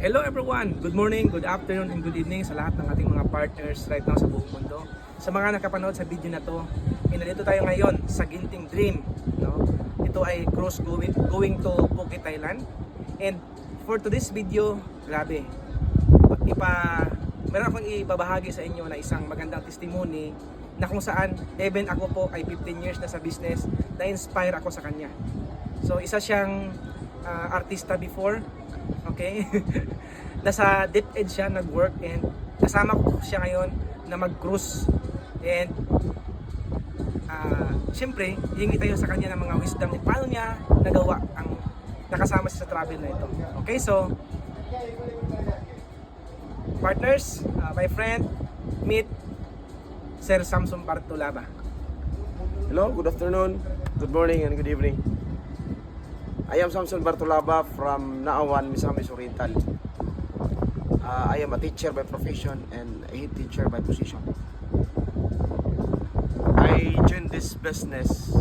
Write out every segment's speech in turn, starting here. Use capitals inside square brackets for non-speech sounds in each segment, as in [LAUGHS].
Hello everyone! Good morning, good afternoon, and good evening sa lahat ng ating mga partners right now sa buong mundo. Sa mga nakapanood sa video na to, inalito tayo ngayon sa Ginting Dream. No? Ito ay cruise going, going to Phuket, Thailand. And for today's video, grabe, ipa, meron akong ibabahagi sa inyo na isang magandang testimony na kung saan even ako po ay 15 years na sa business, na-inspire ako sa kanya. So isa siyang ah, artista before, okay? [LAUGHS] Nasa deep edge siya nag-work and kasama ko siya ngayon na mag-cruise. And ah, siyempre, hingi tayo sa kanya ng mga wisdom at paano niya nagawa ang nakasama siya sa travel na ito. Okay, so partners, ah, my friend, meet Sir Samson Bartolaba. Hello, good afternoon, good morning, and good evening. I am Samson Bartolaba from Naawan, Misamis Oriental. Uh, I am a teacher by profession and a teacher by position. I joined this business.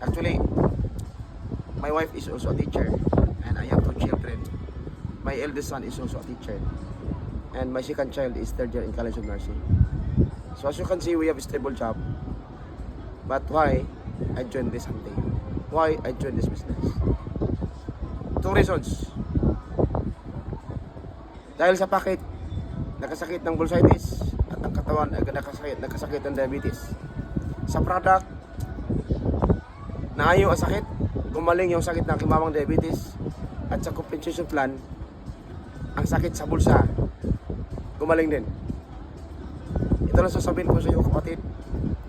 Actually, my wife is also a teacher, and I have two children. My eldest son is also a teacher, and my second child is third year in College of Nursing. So as you can see, we have a stable job. But why I joined this hunting? Why I joined this business? Two reasons. Dahil sa pakit, nakasakit ng bursitis at ang katawan ay nakasakit, nakasakit ng diabetes. Sa product, naayo ang sakit, gumaling yung sakit ng kimamang diabetes at sa compensation plan, ang sakit sa bulsa, gumaling din. Ito lang sasabihin ko sa iyo kapatid,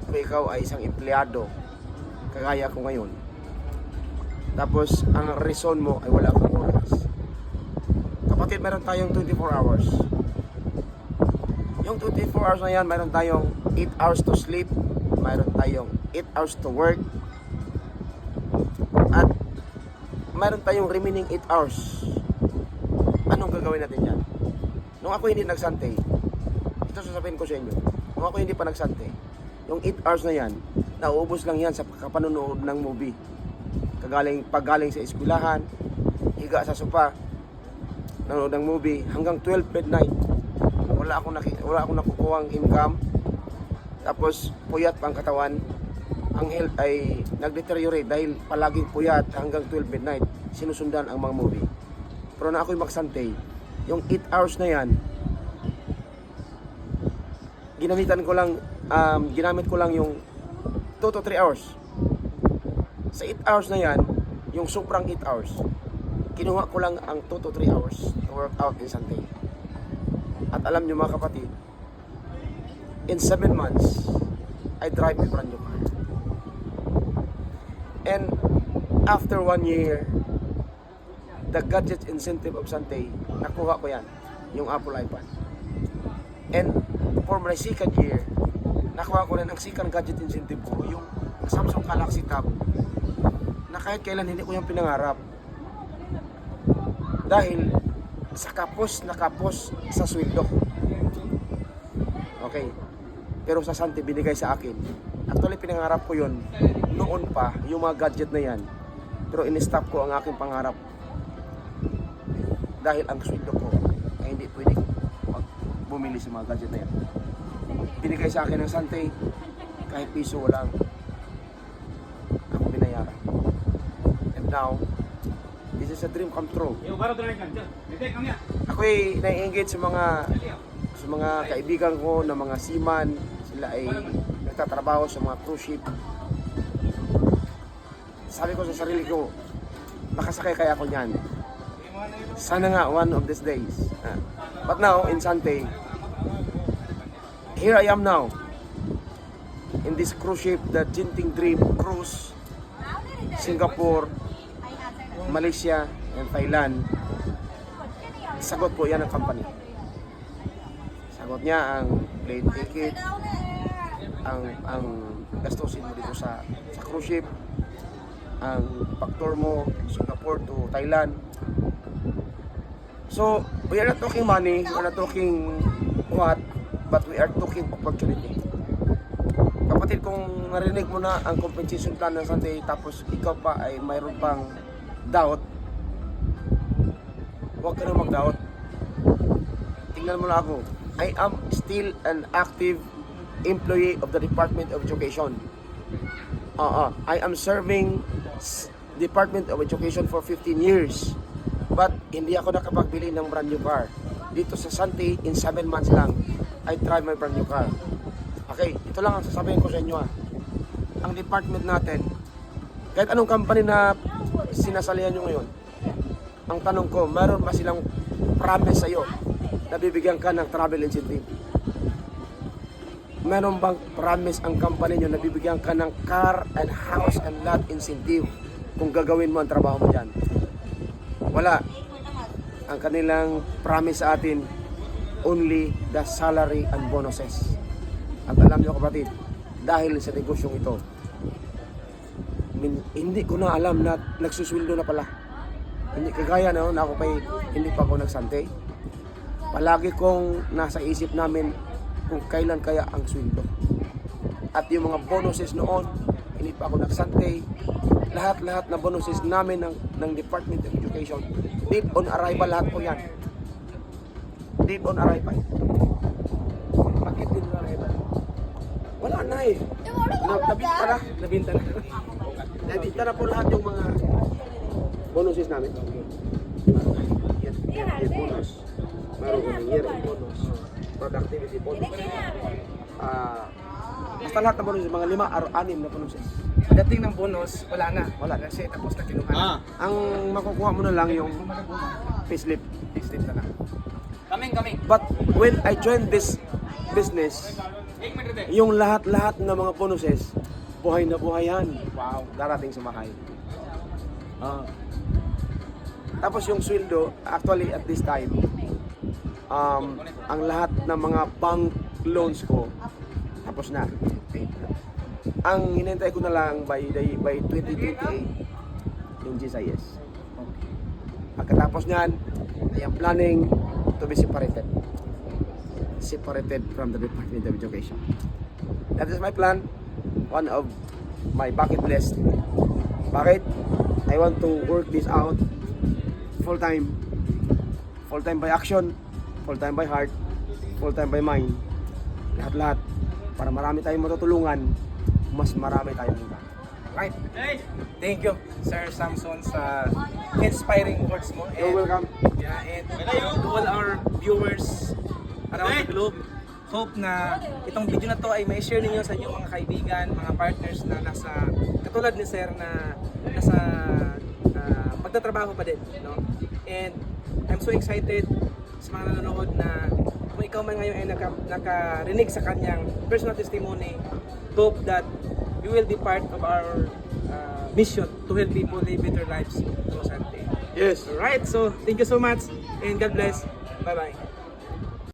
kung ikaw ay isang empleyado, kagaya ko ngayon, tapos ang reason mo ay wala akong oras. Kapatid, meron tayong 24 hours. Yung 24 hours na yan, meron tayong 8 hours to sleep, meron tayong 8 hours to work, at meron tayong remaining 8 hours. Anong gagawin natin yan? Nung ako hindi nagsante, ito sasabihin ko sa inyo, nung ako hindi pa nagsante, yung 8 hours na yan, nauubos lang yan sa kapanonood ng movie. Kagaling, paggaling sa eskwelahan, higa sa sopa, nanonood ng movie, hanggang 12 midnight. Wala akong, naki, wala akong nakukuhang income. Tapos, puyat pa ang katawan. Ang health ay nag-deteriorate dahil palaging puyat hanggang 12 midnight. Sinusundan ang mga movie. Pero na ako'y magsante, yung 8 hours na yan, ginamitan ko lang, um, ginamit ko lang yung 2 to 3 hours. Sa 8 hours na yan, yung sobrang 8 hours, kinuha ko lang ang 2 to 3 hours to work out in Sunday. At alam nyo mga kapatid, in 7 months, I drive a brand new car. And after one year, the gadget incentive of Sunday, nakuha ko yan, yung Apple iPad. And for my second year, nakuha ko rin ang second gadget incentive ko, yung Samsung Galaxy Tab, na kahit kailan hindi ko yung pinangarap. Dahil sa kapos na kapos sa sweldo. Okay. Pero sa Santi binigay sa akin. Actually pinangarap ko yun noon pa, yung mga gadget na yan. Pero in-stop ko ang aking pangarap. Dahil ang sweldo ko ay hindi pwede bumili sa mga gadget na yan. Binigay sa akin ng Sante, kahit piso walang This is a dream come true. Ako ay nai-engage sa mga sa mga kaibigan ko na mga seaman, sila ay nagtatrabaho sa mga cruise ship. Sabi ko sa sarili ko, makasakay kaya ako niyan. Sana nga one of these days. Ah. But now, in Sante, here I am now. In this cruise ship, the Jinting Dream Cruise, Singapore, Malaysia, and Thailand. Sagot po yan ng company. Sagot niya ang plane ticket, ang ang gastusin mo dito sa sa cruise ship, ang factor mo Singapore to Thailand. So, we are not talking money, we are not talking what, but we are talking opportunity. Kapatid, kung narinig mo na ang compensation plan ng Sunday tapos ikaw pa ay mayroon pang doubt, huwag ka na mag-doubt. tingnan mo na ako. I am still an active employee of the Department of Education. Oo, I am serving Department of Education for 15 years. But hindi ako nakapagbili ng brand new car. Dito sa Sante, in 7 months lang, I drive my brand new car. Okay, ito lang ang sasabihin ko sa inyo ah. Ang department natin, kahit anong company na sinasalihan nyo ngayon, ang tanong ko, meron ba silang promise sa'yo na bibigyan ka ng travel incentive? Meron bang promise ang company nyo na bibigyan ka ng car and house and lot incentive kung gagawin mo ang trabaho mo dyan? Wala. Ang kanilang promise sa atin, only the salary and bonuses. At alam nyo kapatid, dahil sa negosyong ito, hindi ko na alam na nagsusweldo na pala. Hindi kagaya na na ako pa hindi pa ako nagsante. Palagi kong nasa isip namin kung kailan kaya ang sweldo. At yung mga bonuses noon, hindi pa ako nagsante. Lahat-lahat na bonuses namin ng, ng Department of Education, deep on arrival lahat po yan. Deep on arrival. Bakit din on arrival? Wala na eh. Na- Nabita na. Nabinta na. [LAUGHS] Nabita na po lahat yung mga bonuses namin. Yes, year, year bonus. Meron kami year bonus. Productivity bonus. Ah, basta lahat ng bonuses, mga lima, araw, anim na bonuses. Pagdating ng bonus, wala na. Wala. Kasi tapos na kinuha na. Ang makukuha mo na lang yung payslip. Payslip na lang. Kaming, kaming. But when I joined this business, yung lahat-lahat ng mga bonuses, buhay na buhay yan. Wow, darating sa mahay. Ah. tapos yung sweldo, actually at this time, um, ang lahat ng mga bank loans ko, tapos na. Ang hinintay ko na lang by, the, by 2028, yung GSIS. Pagkatapos niyan, I am planning to be separated. Separated from the Department of Education. That is my plan. One of my bucket list. Bakit? I want to work this out full time. Full time by action, full time by heart, full time by mind. Lahat-lahat. Para marami tayong matutulungan, mas marami tayong iba. Right. Thank you, Sir Samson, sa inspiring words mo. You're welcome. Yeah, and to all our viewers around the globe, hope na itong video na to ay may share ninyo sa inyong mga kaibigan, mga partners na nasa, katulad ni Sir na nasa ah, pagtatrabaho pa din. No? And I'm so excited sa mga nanonood na kung ikaw man ngayon ay naka, nakarinig sa kanyang personal testimony, hope that you will be part of our ah, mission to help people live better lives through Sante. Yes. Alright, so thank you so much and God bless. Bye bye.